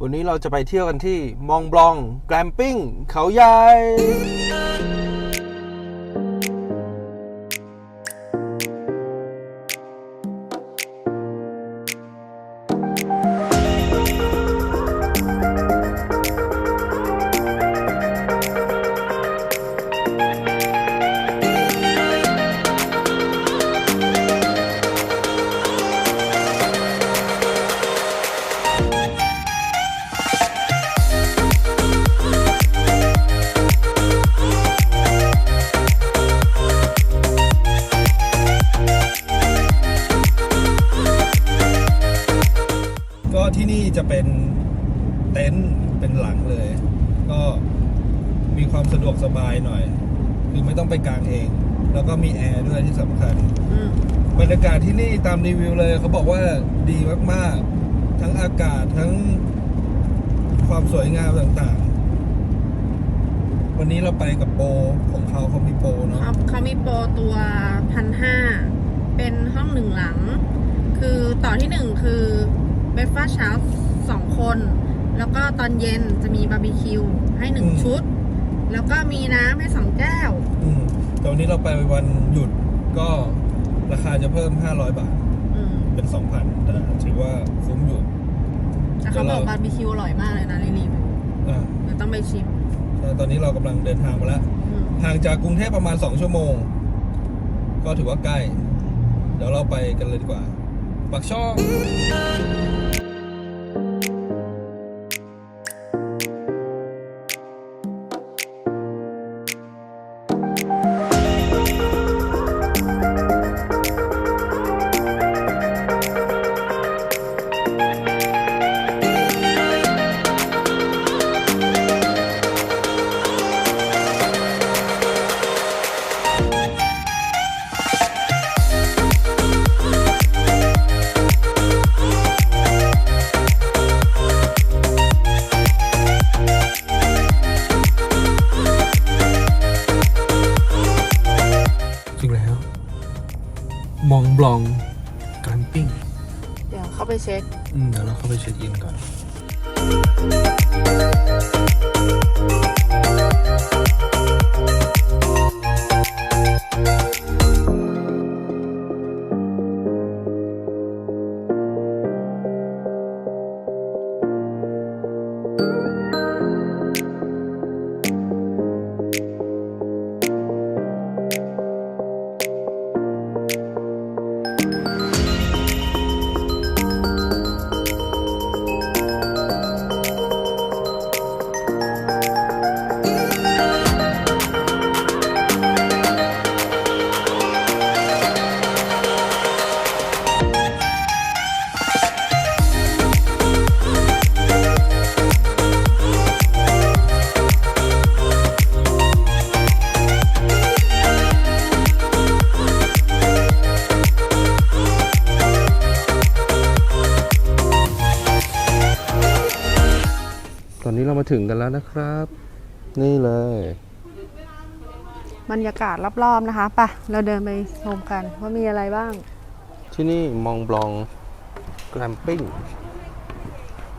วันนี้เราจะไปเที่ยวกันที่มองบลองแกลมปิ้งเขาใหญ่ เป็นเต็นท์เป็นหลังเลย ก็มีความสะดวกสบายหน่อย คือไม่ต้องไปกางเอง แล้วก็มีแอร์ด้วยที่สำคัญ อืมบรรยากาศที่นี่ตามรีวิวเลยเขาบอกว่าดีมากๆ ทั้งอากาศทั้งความสวยงามต่างๆ วันนี้เราไปกับโปรของเขาเขามีโปรเนาะเขาเขามีโปรตัวพันห้าเป็นห้องหนึ่งหลัง คือต่อที่หนึ่งคือเบฟฟ้าเช้า สองคน แล้วก็ตอนเย็นจะมีบาร์บีคิวให้หนึ่งชุด แล้วก็มีน้ำให้สองแก้ว อืมแต่วันนี้เราไปวันหยุดก็ราคาจะเพิ่ม 500 บาท อืมเป็น 2,000 แต่ถือว่าคุ้มอยู่ แต่เขาบอกบาร์บีคิวอร่อยมากเลยนะในรีวิวอ่าเดี๋ยวต้องไปชิมแต่ตอนนี้เรากำลังเดินทางมาแล้ว อืมห่างจากกรุงเทพประมาณ 2 ชั่วโมง ก็ถือว่าใกล้ เดี๋ยวเราไปกันเลยดีกว่า ปักช่องจ บลองแกลมปิ้ง เดี๋ยวเข้าไปเช็ค อืมเดี๋ยวเราเข้าไปเช็คอินก่อน มาถึงกันแล้วนะครับ นี่เลย บรรยากาศรอบๆนะคะไปะเราเดินไปชมกันว่ามีอะไรบ้าง ที่นี่มองบลองแกลมปิ้ง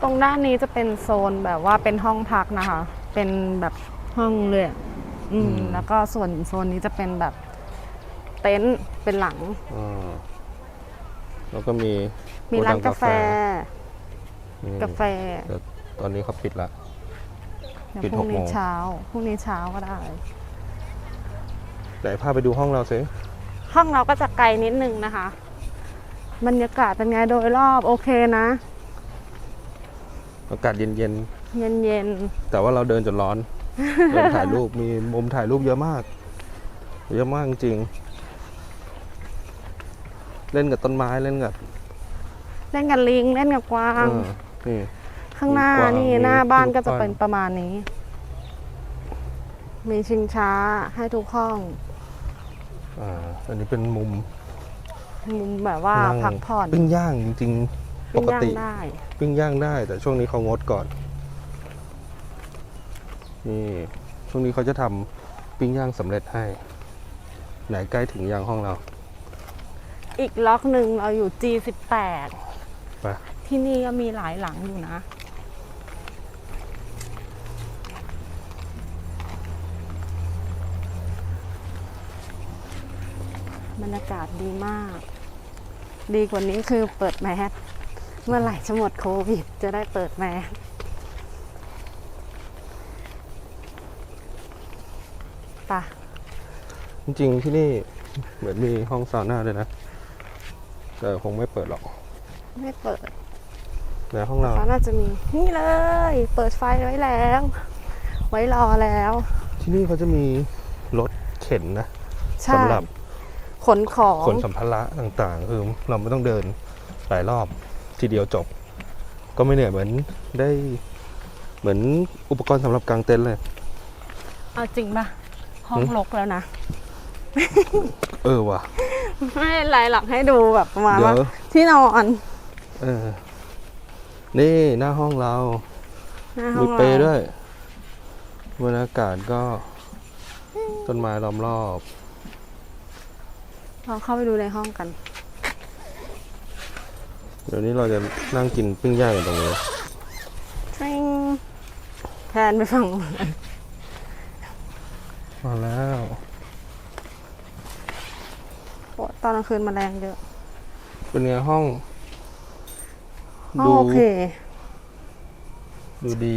ตรงด้านนี้จะเป็นโซนแบบว่าเป็นห้องพักนะคะ เป็นแบบห้องเลยอะอืม แล้วก็ส่วนโซนนี้จะเป็นแบบเต็นท์เป็นหลังอ่าแล้วก็มีมีร้านโดังกาแฟ นี่กาแฟ แต่ตอนนี้เขาปิดละ เดี๋ยวปิดพรุ่งหกโมนี้ง เช้าพรุ่งนี้เช้าก็ได้ ไหนพาไปดูห้องเราสิห้องเราก็จะไกลนิดนึงนะคะบรรยากาศเป็นไงโดยรอบโอเคนะ อากาศเย็นเย็นๆแต่ว่าเราเดินจนร้อน เดินถ่ายรูปมีมุมถ่ายรูปเยอะมาก เยอะมากจริงเล่นกับต้นไม้เล่นกับๆเล่นกับลิงเล่นกับกวาง เออนี่ ข้างหน้ามีกวางนี่มีหน้าบ้านลูกก็จะปั้นเป็นประมาณนี้ มีชิงช้าให้ทุกห้องอ่าอันนี้เป็นมุมมุมแบบว่านั่งพักผ่อนปิ้งย่างจริงๆปปิ้งกย่างติได้ปิ้งย่างได้ แต่ช่วงนี้เขางดก่อนนี่ช่วงนี้เขาจะทำปิ้งย่างสำเร็จให้ ไหนใกล้ถึงย่างห้องเรา อีกล็อกหนึ่งเราอยู่ G18 ไปที่นี่ก็มีหลายหลังอยู่นะ บรรยากาศดีมาก ดีกว่านี้คือเปิดแมสเมื่อไหร่จะหมดโควิด จะได้เปิดแมสปะจริงๆที่นี่เหมือนมีห้องซาวน่าด้วยนะ แต่คงไม่เปิดหรอก ไม่เปิดแต่ห้องเราเขาน่าจะมีนี่เลย เปิดไฟไว้แล้ว ไว้รอแล้ว ที่นี่เขาจะมีรถเข็นนะใช่สำหรับ ขนของขนสัมภาระต่างๆคือเราไม่ต้องเดินหลายรอบทีเดียวจบ ก็ไม่เหนื่อยเหมือนได้เหมือนอุปกรณ์สำหรับกางเต็นท์เลย เอาจริงปะห้องรกแล้วนะ เออว่ะ ไม่เป็นไรหรอกให้ดูแบบประมาณเดี๋ยว่าวที่นอนเออ นี่หน้าห้องเรา หน้าห้อมีงเปรย์ราด้วยบรรยากาศก็ ต้นไม้ล้อมรอบ เราเข้าไปดูในห้องกัน เดี๋ยวนี้เราจะนั่งกินปิ้งย่างกันตรงนี้ทริงแทนไปฝั่งนู้นมาแล้วโอ้ตอนกลางคืนแมลงเยอะ เป็นไงห้อง ห้องดูโอเค ดูดี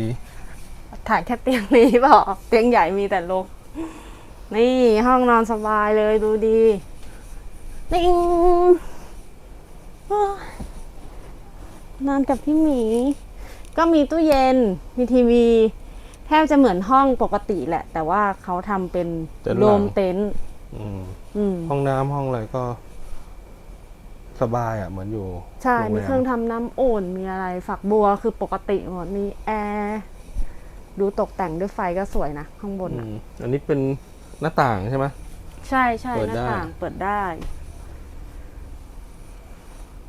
ถ่ายแค่เตียงนี้เปล่าเตียงใหญ่มีแต่ลก นี่ห้องนอนสบายเลยดูดี นิ่งโอ้ยนอนกับพี่หมี ก็มีตู้เย็น มีทีวี แทบจะเหมือนห้องปกติแหละ แต่ว่าเขาทำเป็นเต็นท์โรหลัมงเต็นท์อืมอืม ห้องน้ำห้องอะไรก็ สบายอะ เหมือนอยู่ใช่โงมีแมเครื่องทำน้ำอุ่นมีอะไร ฝักบัวคือปกติหมด มีแอร์ ดูตกแต่งด้วยไฟก็สวยนะ ข้างบนอือะ มอันนี้เป็นหน้าต่างใช่ไหม ใช่ใช่เปิดหน้าได้ ต่างเปิดได้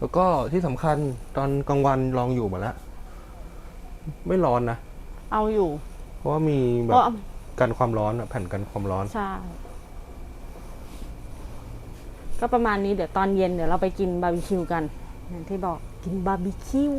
แล้วก็ที่สำคัญตอนกลางวันลองอยู่มาแล้ว ไม่ร้อนนะ เอาอยู่ เพราะว่ามีแบเพบราะกันความร้อนอะแผ่นกันความร้อน ใช่ ก็ประมาณนี้เดี๋ยวตอนเย็นเดี๋ยวเราไปกินบาร์บีคิวกันอย่างที่บอกกินบาร์บีคิว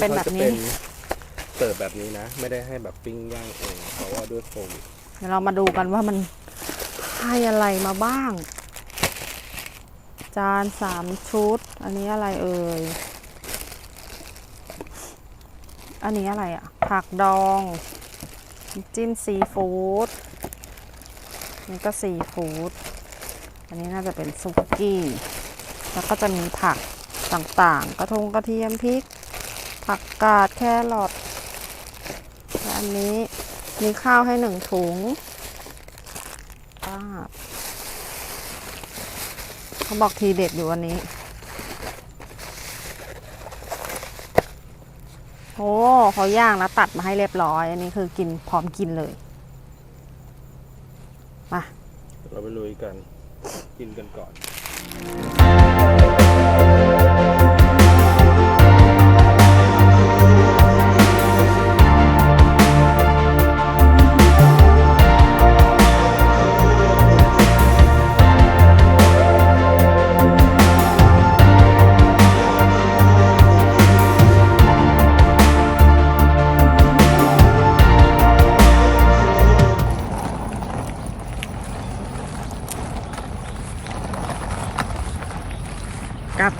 เป็นแบบนี้ เสิร์ฟแบบนี้นะ ไม่ได้ให้แบบปิ้งย่างเองเพราะว่าด้วยโควิดเดี๋ยวเรามาดูกันว่ามันให้อะไรมาบ้าง จานสามชุด อันนี้อะไรเอ่ย อันนี้อะไรอะ ผักดองน้ำจิ้มซีฟู้ดนี่ก็ซีฟู้ดอันนี้น่าจะเป็นซุกี้ แล้วก็จะมีผักต่างๆ กระทงกระเทียมพริก ผักกาดแครอทอันนี้มีข้าวให้หนึ่งถุงป้าบเขาบอกทีเด็ดอยู่วันนี้โอ้เขาย่างแล้วตัดมาให้เรียบร้อย อันนี้คือกินพร้อมกินเลย มา เราไปลุยกัน กินกันก่อน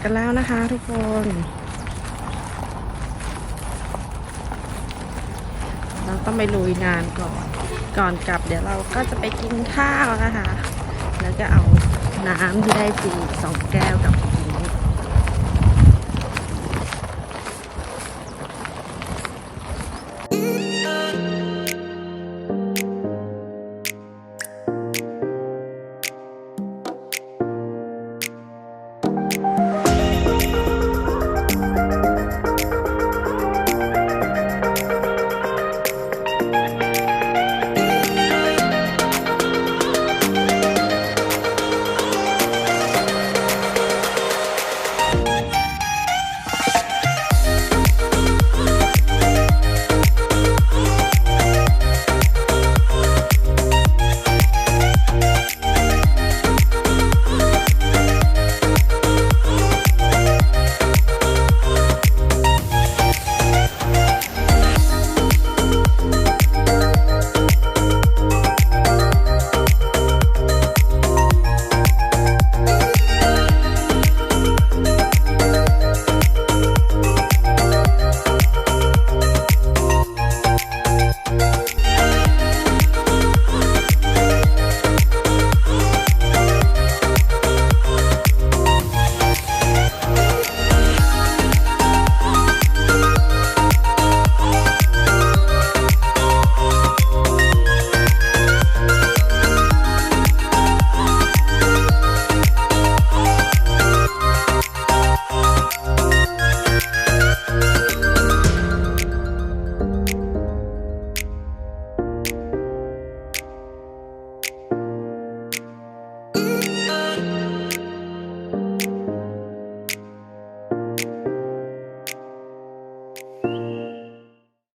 กันแล้วนะคะทุกคน เราต้องไปลุยงานก่อน ก่อนกลับเดี๋ยวเราก็จะไปกินข้าวนะคะ แล้วก็เอาน้ำที่ได้สี่สองแก้วกับ